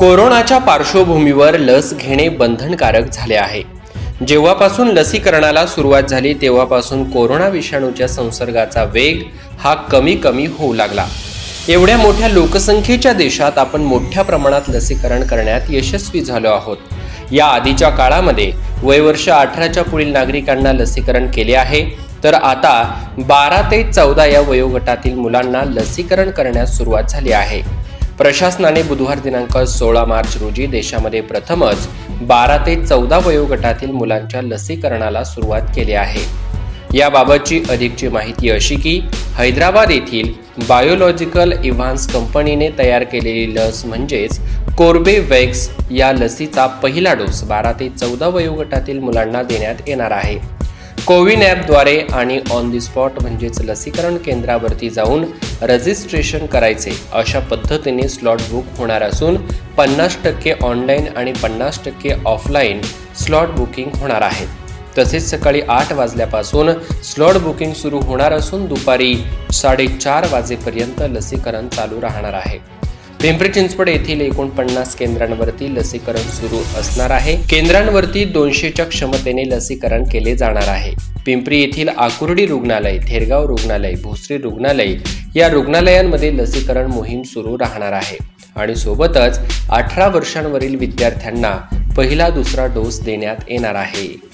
कोरोनाच्या पार्श्वभूमीवर लस घेणे बंधनकारक झाले आहे. जेव्हापासून लसीकरणाला सुरुवात झाली तेव्हापासून कोरोना विषाणूच्या संसर्गाचा वेग हा कमी कमी होऊ लागला. एवढ्या मोठ्या लोकसंख्येच्या देशात आपण मोठ्या प्रमाणात लसीकरण करण्यात यशस्वी झालो आहोत. या आधीच्या काळामध्ये वयवर्ष अठराच्या पुढील नागरिकांना लसीकरण केले आहे तर आता बारा ते चौदा या वयोगटातील मुलांना लसीकरण करण्यास सुरुवात झाली आहे. प्रशासनाने बुधवार दिनांक सोळा मार्च रोजी देशामध्ये प्रथमच बारा ते चौदा वयोगटातील मुलांच्या लसीकरणाला सुरुवात केली आहे. याबाबतची अधिकची माहिती अशी की हैदराबाद येथील बायोलॉजिकल इव्हान्स कंपनीने तयार केलेली लस म्हणजेच कोर्बेवॅक्स या लसीचा पहिला डोस बारा ते चौदा वयोगटातील मुलांना देण्यात येणार आहे. कोविन ॲपद्वारे आणि ऑन दी स्पॉट म्हणजेच लसीकरण केंद्रावरती जाऊन रजिस्ट्रेशन करायचे अशा पद्धतीने स्लॉट बुक होणार असून पन्नास टक्के ऑनलाईन आणि पन्नास टक्के ऑफलाईन स्लॉट बुकिंग होणार आहे. तसेच सकाळी आठ वाजल्यापासून स्लॉट बुकिंग सुरू होणार असून दुपारी साडेचार वाजेपर्यंत लसीकरण चालू राहणार आहे. पिंपरी चिंचवड येथील एकोणपन्नास केंद्रांवरती लसीकरण सुरू असणार आहे. केंद्रांवरती दोनशेच्या क्षमतेने लसीकरण केले जाणार आहे. पिंपरी येथील आकुर्डी रुग्णालय थेरगाव रुग्णालय भोसरी रुग्णालय या रुग्णालयांमध्ये लसीकरण मोहीम सुरू राहणार आहे. आणि सोबतच अठरा वर्षांवरील विद्यार्थ्यांना पहिला दुसरा डोस देण्यात येणार आहे.